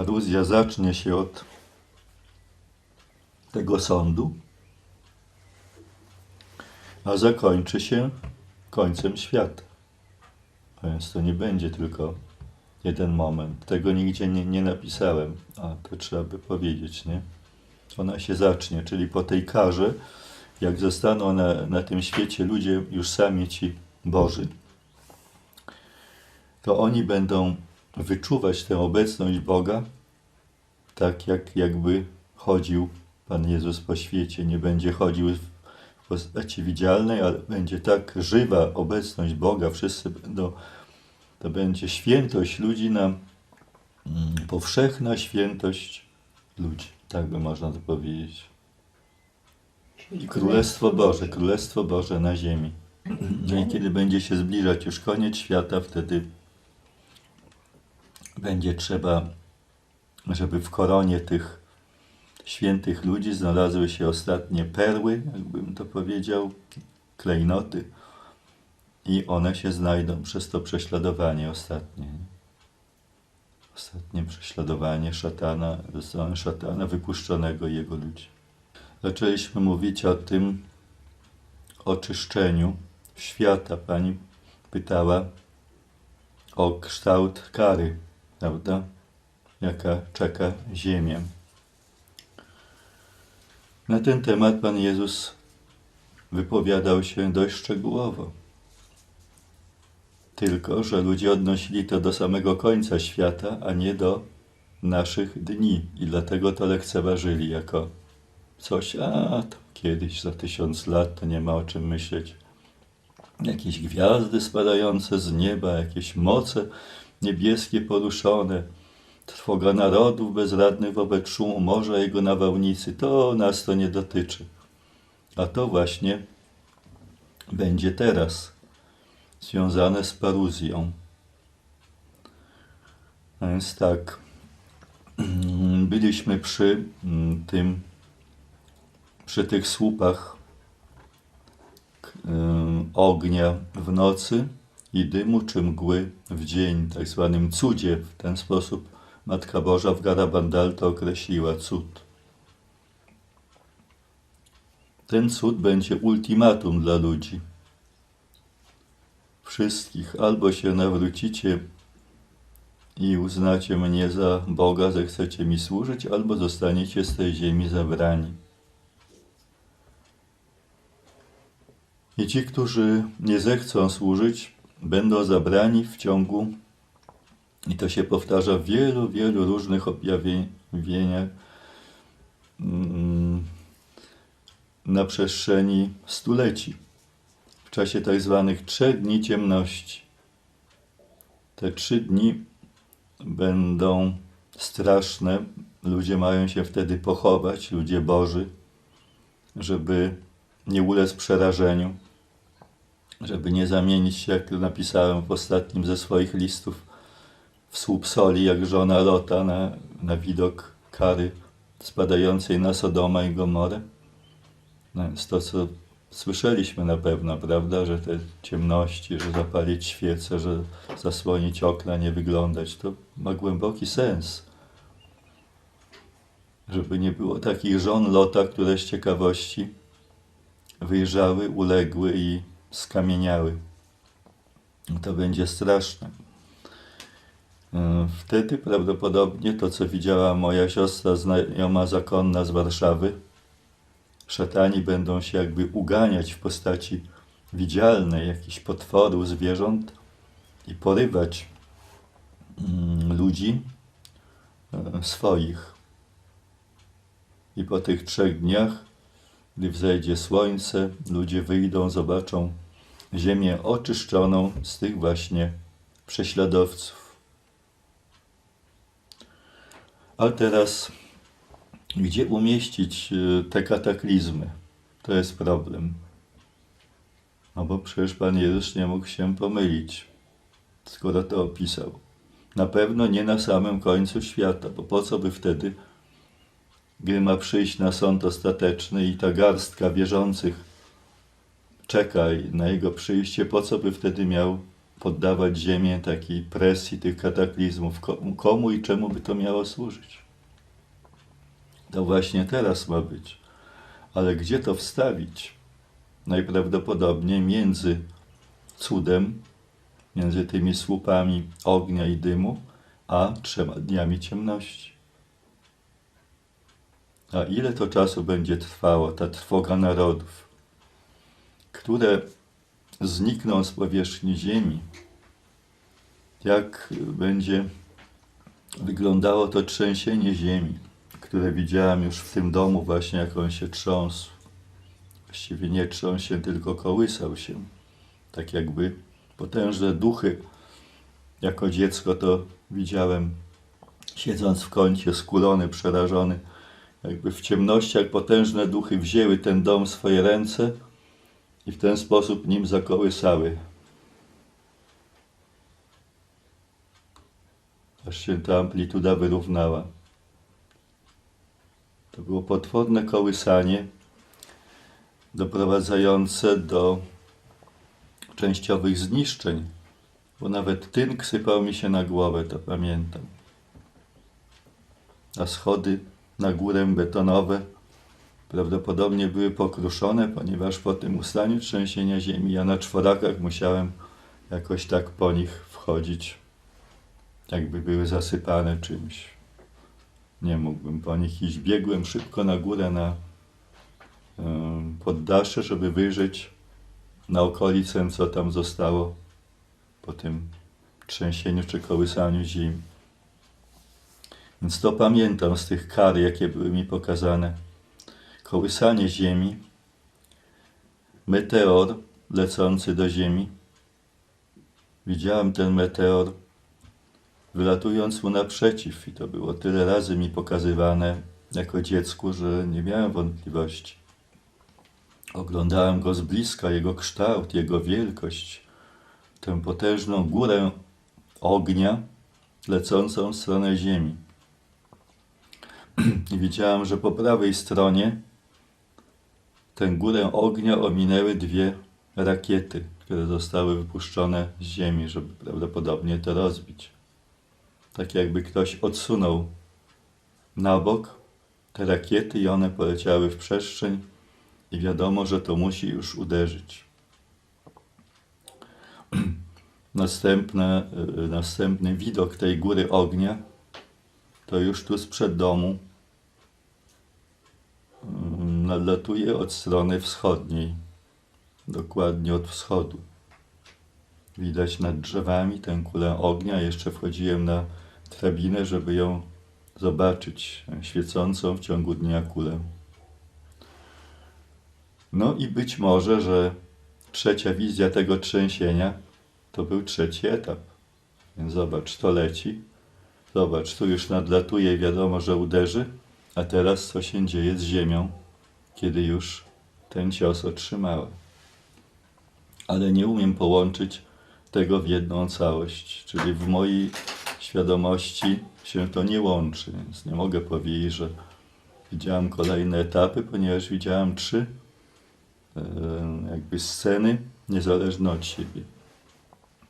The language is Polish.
Paruzja zacznie się od tego sądu, a zakończy się końcem świata. A więc to nie będzie tylko jeden moment. Tego nigdzie nie, nie napisałem, a to trzeba by powiedzieć, nie? Ona się zacznie, czyli po tej karze, jak zostaną na, na tym świecie ludzie już sami ci Boży, to oni będą wyczuwać tę obecność Boga, tak jak jakby chodził Pan Jezus po świecie. Nie będzie chodził w postaci widzialnej, ale będzie tak żywa obecność Boga. Wszyscy będą, to będzie świętość ludzi na mm, powszechna świętość ludzi. Tak by można to powiedzieć. I Królestwo Boże, Królestwo Boże na ziemi. No i kiedy będzie się zbliżać już koniec świata, wtedy będzie trzeba, żeby w koronie tych świętych ludzi znalazły się ostatnie perły, jakbym to powiedział, klejnoty. I one się znajdą przez to prześladowanie ostatnie. Ostatnie prześladowanie szatana, szatana wypuszczonego jego ludzi. Zaczęliśmy mówić o tym oczyszczeniu świata. Pani pytała o kształt kary, prawda? Jaka czeka ziemię. Na ten temat Pan Jezus wypowiadał się dość szczegółowo. Tylko, że ludzie odnosili to do samego końca świata, a nie do naszych dni. I dlatego to lekceważyli jako coś, a to kiedyś, za tysiąc lat, to nie ma o czym myśleć. Jakieś gwiazdy spadające z nieba, jakieś moce niebieskie poruszone, trwoga narodów bezradnych wobec szumu morza jego nawałnicy, to nas to nie dotyczy. A to właśnie będzie teraz związane z paruzją. A więc tak, byliśmy przy mm, tym, przy tych słupach ym, ognia w nocy i dymu czy mgły w dzień, tak zwanym cudzie. W ten sposób Matka Boża w Garabandal to określiła cud. Ten cud będzie ultimatum dla ludzi. Wszystkich albo się nawrócicie i uznacie mnie za Boga, zechcecie mi służyć, albo zostaniecie z tej ziemi zabrani. I ci, którzy nie zechcą służyć, będą zabrani w ciągu, i to się powtarza w wielu, wielu różnych objawieniach, mm, na przestrzeni stuleci, w czasie tak zwanych trzech dni ciemności. Te trzy dni będą straszne. Ludzie mają się wtedy pochować, ludzie Boży, żeby nie ulec przerażeniu, żeby nie zamienić się, jak napisałem w ostatnim ze swoich listów, w słup soli, jak żona Lota na, na widok kary spadającej na Sodoma i Gomorę. No to, co słyszeliśmy na pewno, prawda, że te ciemności, że zapalić świecę, że zasłonić okna, nie wyglądać, to ma głęboki sens. Żeby nie było takich żon Lota, które z ciekawości wyjrzały, uległy i skamieniały. To będzie straszne. Yy, Wtedy prawdopodobnie to, co widziała moja siostra znajoma zakonna z Warszawy, szatani będą się jakby uganiać w postaci widzialnej jakichś potworów, zwierząt i porywać mm, ludzi e, swoich. I po tych trzech dniach, gdy wzejdzie słońce, ludzie wyjdą, zobaczą ziemię oczyszczoną z tych właśnie prześladowców. A teraz, gdzie umieścić e, te kataklizmy? To jest problem. No bo przecież Pan Jezus nie mógł się pomylić, skoro to opisał. Na pewno nie na samym końcu świata, bo po co by wtedy, gdy ma przyjść na sąd ostateczny i ta garstka wierzących czeka na jego przyjście, po co by wtedy miał poddawać Ziemię takiej presji tych kataklizmów. Komu, i czemu by to miało służyć? To właśnie teraz ma być. Ale gdzie to wstawić? Najprawdopodobniej między cudem, między tymi słupami ognia i dymu, a trzema dniami ciemności. A ile to czasu będzie trwało, ta trwoga narodów, które znikną z powierzchni ziemi? Jak będzie wyglądało to trzęsienie ziemi, które widziałem już w tym domu, właśnie jak on się trząsł. Właściwie nie trząsł się, tylko kołysał się. Tak jakby potężne duchy. Jako dziecko to widziałem, siedząc w kącie, skulony, przerażony. Jakby w ciemnościach potężne duchy wzięły ten dom w swoje ręce i w ten sposób nim zakołysały. Aż się ta amplituda wyrównała. To było potworne kołysanie, doprowadzające do częściowych zniszczeń, bo nawet tynk sypał mi się na głowę, to pamiętam. A schody na górę betonowe prawdopodobnie były pokruszone, ponieważ po tym ustaniu trzęsienia ziemi ja na czworakach musiałem jakoś tak po nich wchodzić, jakby były zasypane czymś. Nie mógłbym po nich iść. Biegłem szybko na górę na poddasze, żeby wyjrzeć na okolicę, co tam zostało po tym trzęsieniu czy kołysaniu ziemi. Więc to pamiętam z tych kar, jakie były mi pokazane. Kołysanie ziemi, meteor lecący do ziemi. Widziałem ten meteor wylatując mu naprzeciw i to było tyle razy mi pokazywane jako dziecku, że nie miałem wątpliwości. Oglądałem go z bliska, jego kształt, jego wielkość, tę potężną górę ognia lecącą w stronę ziemi. I widziałem, że po prawej stronie tę górę ognia ominęły dwie rakiety, które zostały wypuszczone z ziemi, żeby prawdopodobnie to rozbić. Tak jakby ktoś odsunął na bok te rakiety i one poleciały w przestrzeń i wiadomo, że to musi już uderzyć. Następne, y, następny widok tej góry ognia to już tu sprzed domu nadlatuje od strony wschodniej, dokładnie od wschodu. Widać nad drzewami tę kulę ognia. Jeszcze wchodziłem na drabinę, żeby ją zobaczyć, świecącą w ciągu dnia kulę. No i być może, że trzecia wizja tego trzęsienia to był trzeci etap. Więc zobacz, to leci. Zobacz, tu już nadlatuje wiadomo, że uderzy. A teraz co się dzieje z ziemią, kiedy już ten cios otrzymała. Ale nie umiem połączyć tego w jedną całość, czyli w mojej świadomości się to nie łączy, więc nie mogę powiedzieć, że widziałem kolejne etapy, ponieważ widziałem trzy e, jakby sceny niezależne od siebie.